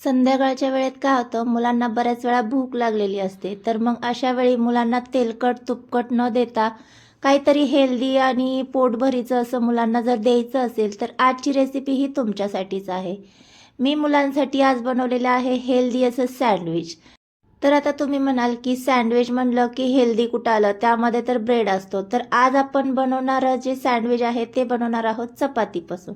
संध्याकाळच्या वेळेत काय होतं मुलांना बऱ्याच वेळा भूक लागलेली असते. तर मग अशा वेळी मुलांना तेलकट तुपकट न देता काहीतरी हेल्दी आणि पोटभरीचं असं मुलांना जर द्यायचं असेल तर आजची रेसिपी ही तुमच्यासाठीच आहे. मी मुलांसाठी आज बनवलेलं आहे हेल्दी असं सँडविच तर आता तुम्ही म्हणाल की सँडविच म्हणलं की हेल्दी कुठं आलं? त्यामध्ये तर ब्रेड असतो. तर आज आपण बनवणारं जे सँडविच आहे ते बनवणार आहोत चपातीपासून.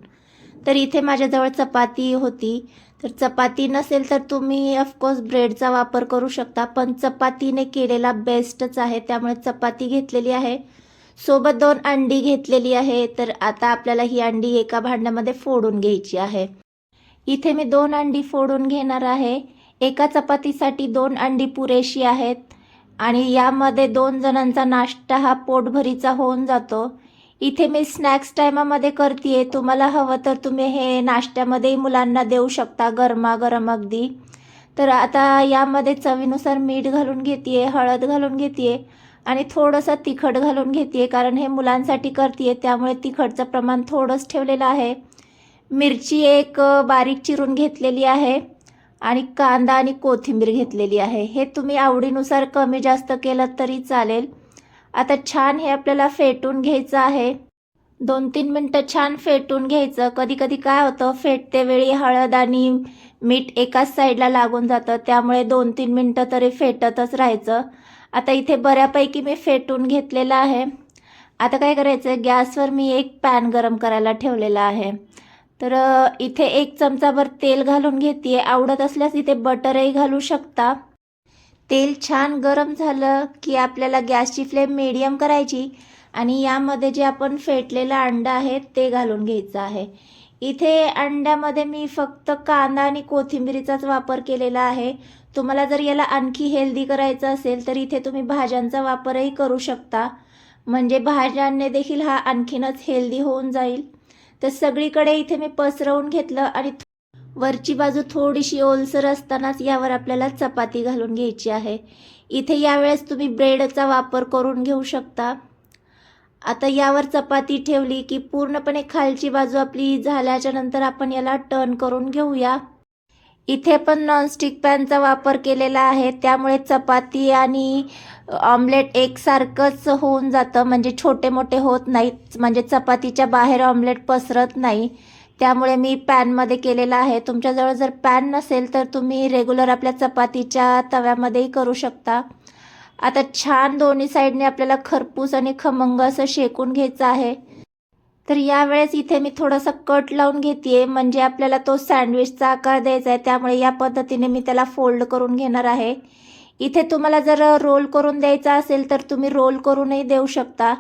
तर इथे माझ्याजवळ चपाती होती. तर चपाती नसेल तर तुम्ही ऑफकोर्स ब्रेडचा वापर करू शकता पण चपातीने केलेला बेस्टच आहे. त्यामुळे चपाती घेतलेली आहे. सोबत दोन अंडी घेतलेली आहे. तर आता आपल्याला ही अंडी एका भांड्यामध्ये फोडून घ्यायची आहे. इथे मी दोन अंडी फोडून घेणार आहे. एका चपातीसाठी दोन अंडी पुरेशी आहेत. आणि यामध्ये दोन जणांचा नाश्ता हा पोटभरीचा होऊन जातो. इथे मी स्नॅक्स टायमामध्ये करते तुम्हाला हवं तर तुम्ही हे नाश्त्यामध्येही मुलांना देऊ शकता. गरमागरम अगदी. तर आता यामध्ये चवीनुसार मीठ घालून घेते हळद घालून घेते आणि थोडंसं तिखट घालून घेते कारण हे मुलांसाठी करते त्यामुळे तिखटचं प्रमाण थोडंच ठेवलेलं आहे. मिरची एक बारीक चिरून घेतलेली आहे आणि कांदा आणि कोथिंबीर घेतलेली आहे. हे तुम्ही आवडीनुसार कमी जास्त केलं तरी चालेल. आता छान हे आपल्याला फेटून घ्यायचं आहे. दोन तीन मिनटं छान फेटून घ्यायचं. कधी कधी काय होतं फेटते वेळी हळद आणि मीठ एकाच साईडला लागून जातं. त्यामुळे दोन तीन मिनटं तरी फेटतच राहायचं. आता इथे बऱ्यापैकी मी फेटून घेतलेलं आहे. आता काय करायचं गॅसवर मी एक पॅन गरम करायला ठेवलेला आहे. तर इथे एक चमचाभर तेल घालून घेते आवडत असल्यास इथे बटरही घालू शकता. तेल छान गरम झालं की आपल्याला गॅसची फ्लेम मिडियम करायची आणि यामध्ये जे आपण फेटलेलं अंडं आहे ते घालून घ्यायचं आहे. इथे अंड्यामध्ये मी फक्त कांदा आणि कोथिंबिरीचाच वापर केलेला आहे. तुम्हाला जर याला आणखी हेल्दी करायचं असेल तर इथे तुम्ही भाज्यांचा वापरही करू शकता. म्हणजे भाज्यांनी देखील हा आणखीनच हेल्दी होऊन जाईल. तर सगळीकडे इथे मी पसरवून घेतलं आणि वरची बाजू थोडीशी ओलसर असतानाच यावर आपल्याला चपाती घालून घ्यायची आहे. इथे यावेळेस तुम्ही ब्रेडचा वापर करून घेऊ शकता. आता यावर चपाती ठेवली की पूर्णपणे खालची बाजू आपली झाल्याच्यानंतर आपण याला टर्न करून घेऊया. इथे पण नॉनस्टिक पॅनचा वापर केलेला आहे. त्यामुळे चपाती आणि ऑमलेट एकसारखंच होऊन जातं. म्हणजे छोटे मोठे होत नाहीत. म्हणजे चपातीच्या बाहेर ऑमलेट पसरत नाही. त्यामुळे मी पॅनमध्ये केलेला आहे. तुमच्याजवळ जर पॅन नसेल तर तुम्ही रेग्युलर आपल्या चपातीच्या तव्यामध्येही करू शकता. आता छान दोन्ही साईडने आपल्याला खरपूस आणि खमंग असं शेकून घ्यायचं आहे. तर यावेळेस इथे मी थोडासा कट लावून घेते म्हणजे आपल्याला तो सँडविचचा आकार द्यायचा आहे. त्यामुळे या पद्धतीने मी त्याला फोल्ड करून घेणार आहे. इथे तुम्हाला जर रोल करून द्यायचा असेल तर तुम्ही रोल करूनही देऊ शकता.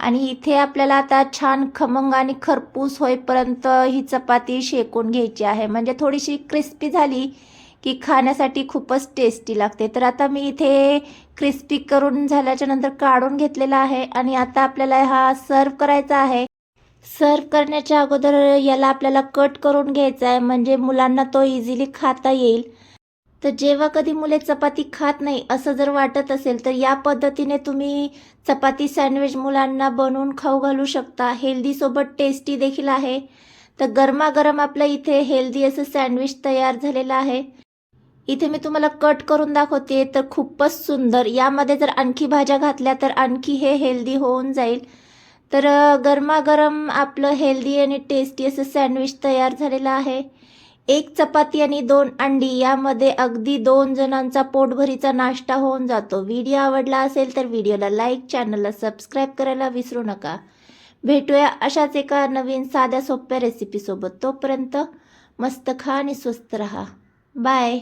आणि इथे आपल्याला आता छान खमंग आणि खरपूस होईपर्यंत ही चपाती शेकून घ्यायची आहे. म्हणजे थोडीशी क्रिस्पी झाली की खाण्यासाठी खूपच टेस्टी लागते. तर आता मी इथे क्रिस्पी करून झाल्याच्यानंतर काढून घेतलेला आहे आणि आता आपल्याला हा सर्व करायचा आहे. सर्व करण्याच्या अगोदर याला आपल्याला कट करून घ्यायचा आहे. म्हणजे मुलांना तो इझिली खाता येईल. तर जेव्हा कधी मुले चपाती खात नाही असं जर वाटत असेल तर या पद्धतीने तुम्ही चपाती सँडविच मुलांना बनवून खाऊ घालू शकता. हेल्दीसोबत टेस्टी देखील आहे. तर गरमागरम आपलं इथे हेल्दी असं सँडविच तयार झालेलं आहे. इथे मी तुम्हाला कट करून दाखवते तर खूपच सुंदर. यामध्ये जर आणखी भाज्या घातल्या तर आणखी हे हेल्दी होऊन जाईल. तर गरमागरम आपलं हेल्दी आणि टेस्टी असं सँडविच तयार झालेलं आहे. एक चपाती आणि दोन अंडी यामध्ये अगदी दोन जणांचा पोटभरीचा नाश्ता होऊन जातो. व्हिडिओ आवडला असेल तर व्हिडिओला लाईक चॅनलला सबस्क्राईब करायला विसरू नका. भेटूया अशाच एका नवीन साध्या सोप्या रेसिपीसोबत तोपर्यंत मस्त खा आणि स्वस्त रहा. बाय.